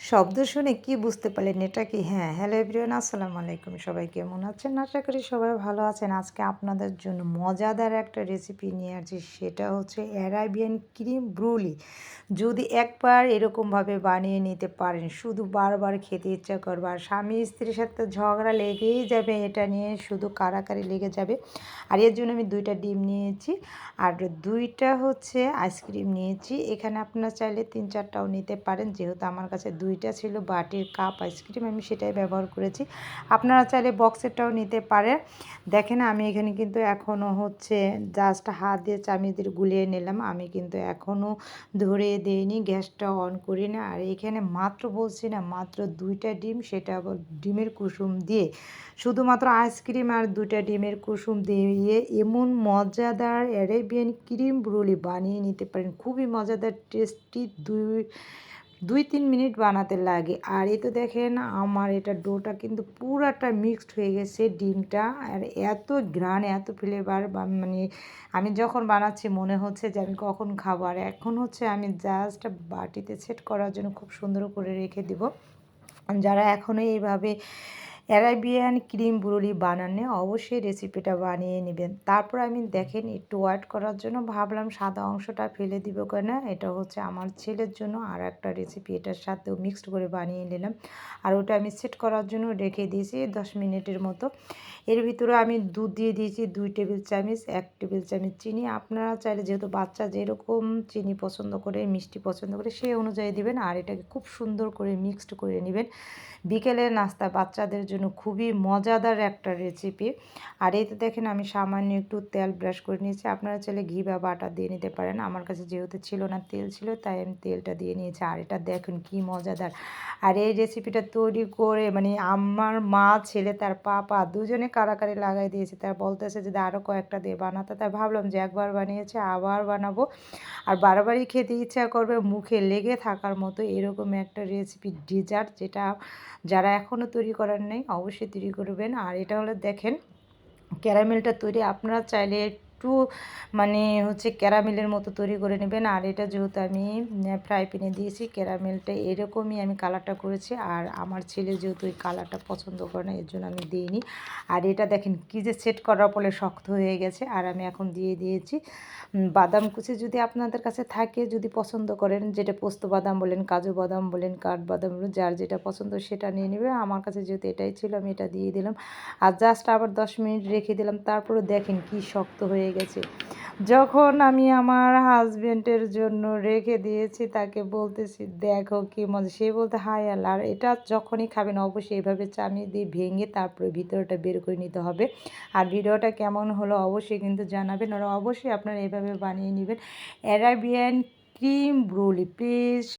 শব্দ শুনে কি বুঝতে পারলেন? এটা কি? হ্যাঁ হ্যালো এভরিওয়ান আসসালামু আলাইকুম। সবাই কেমন আছেন? আশা করি সবাই ভালো আছেন। আজকে আপনাদের জন্য মজাদার একটা রেসিপি নিয়ে আসছি। সেটা হচ্ছে অ্যারাবিয়ান ক্রিম ব্রুলি যদি একবার এরকমভাবে বানিয়ে নিতে পারেন, শুধু বারবার খেতে ইচ্ছা করবে। আর স্বামী স্ত্রীর সাথে ঝগড়া লেগেই যাবে, এটা নিয়ে শুধু কারাকারি লেগে যাবে। আর এর জন্য আমি দুইটা ডিম নিয়েছি। আর দুইটা হচ্ছে আইসক্রিম নিয়েছি। এখানে আপনারা চাইলে তিন চারটাও নিতে পারেন, যেহেতু আমার কাছে দুইটা ছিল বাটির কাপ আইসক্রিম, আমি সেটাই ব্যবহার করেছি। আপনারা চাইলে বক্সেরটাও নিতে পারেন দেখেন, আমি এখানে কিন্তু এখনও হচ্ছে জাস্ট হাত দিয়ে চামিচ দিয়ে গুলিয়ে নিলাম। আমি কিন্তু এখনও ধরে দিইনি, গ্যাসটা অন করি না। আর এখানে মাত্র বলছি না, মাত্র দুইটা ডিম, সেটা আবার ডিমের কুসুম দিয়ে। শুধুমাত্র আইসক্রিম আর দুইটা ডিমের কুসুম দিয়ে এমন মজাদার অ্যারেবিয়ান ক্রিম ব্রোলি বানিয়ে নিতে পারেন। খুবই মজাদার টেস্টি দুই দুই তিন মিনিট বানাতে লাগে। আর এ তো দেখেন, আমার এটা ডোটা কিন্তু পুরাটা মিক্সড হয়ে গেছে ডিমটা। আর এত গ্রান এত ফ্লেভার মানে আমি যখন বানাচ্ছি মনে হচ্ছে যে আমি কখন খাব। আর এখন হচ্ছে আমি জাস্ট বাটিতে সেট করার জন্য খুব সুন্দর করে রেখে দিব। যারা এখনও এইভাবে অ্যারাবিয়ান ক্রিম বুরুলি বানানে অবশ্যই রেসিপিটা বানিয়ে নেবেন। তারপর আমি দেখেন একটু ওয়াইট করার জন্য ভাবলাম সাদা অংশটা ফেলে দিব কেন। এটা হচ্ছে আমার ছেলের জন্য আর একটা রেসিপি এটার সাথেও মিক্সড করে বানিয়ে নিলাম। আর ওটা আমি সেট করার জন্য রেখে দিয়েছি দশ মিনিটের মতো। এর ভিতরে আমি দুধ দিয়ে দিয়েছি দুই টেবিল চামচ, এক টেবিল চামচ চিনি। আপনারা চাইলে যেহেতু বাচ্চা যেরকম চিনি পছন্দ করে, মিষ্টি পছন্দ করে, সেই অনুযায়ী দিবেন। আর এটাকে খুব সুন্দর করে মিক্সড করে নেবেন। বিকেলের নাস্তা বাচ্চাদের জন্য খুবই মজাদার একটা রেসিপি আর এতে দেখেন আমি সামান্য একটু তেল ব্রাশ করে নিয়েছি। আপনারা চাইলে ঘি বা বাটার দিয়ে নিতে পারেন। আমার কাছে যেহেতু ছিল না তেল ছিল, তাই আমি তেলটা দিয়ে নিয়েছি। আর এটা দেখুন কি মজাদার। আর এই রেসিপিটা তৈরি করে মানে আমার মা, ছেলে, তার পাপা দুজনে কারাকারি লাগাই দিয়েছে। তার বলতেছে যে আরও কয়েকটা দিয়ে বানাতে তাই ভাবলাম যে একবার বানিয়েছে, আবার বানাবো। আর বারবারই খেতে ইচ্ছা করবে, মুখে লেগে থাকার মতো এরকম একটা রেসিপি ডিজার্ট যেটা যারা এখনও তৈরি করার নেই অবশ্যই তৈরি করবেন। আর এটা হলো দেখেন ক্যারামেলটা তৈরি আপনারা চাইলে একটু মানে হচ্ছে ক্যারামেলের মতো তৈরি করে নেবেন। আর এটা যেহেতু আমি ফ্রাই প্যানে দিয়েছি, ক্যারামেলটা এরকমই আমি কালারটা করেছি। আর আমার ছেলে যেহেতু এই কালারটা পছন্দ করে না, এর জন্য আমি দিইনি। আর এটা দেখেন কী যে সেট করার ফলে শক্ত হয়ে গেছে। আর আমি এখন দিয়ে দিয়েছি বাদাম কুচি যদি আপনাদের কাছে থাকে, যদি পছন্দ করেন, যেটা পোস্ত বাদাম বলেন, কাজু বাদাম বলেন কাঠবাদাম বলেন, যার যেটা পছন্দ সেটা নিয়ে নেবে। আমার কাছে যেহেতু এটাই ছিল, আমি এটা দিয়ে দিলাম। আর জাস্ট আবার দশ মিনিট রেখে দিলাম। তারপরে দেখেন কি শক্ত হয়ে গেছে। যখন আমি আমার হাজব্যান্ডের জন্য রেখে দিয়েছি, তাকে বলতেছি, দেখো কি মজা। সে বলতে হাই আল্লাহ, আর এটা যখনই খাবেন অবশ্যই এভাবে চামিয়ে দিয়ে ভেঙে তারপরে ভিতরটা বের করে নিতে হবে। আর ভিডিওটা কেমন হলো অবশ্যই কিন্তু জানাবেন। ওরা অবশ্যই আপনারা এভাবে বানিয়ে নেবেন। Arabian cream brulee, please.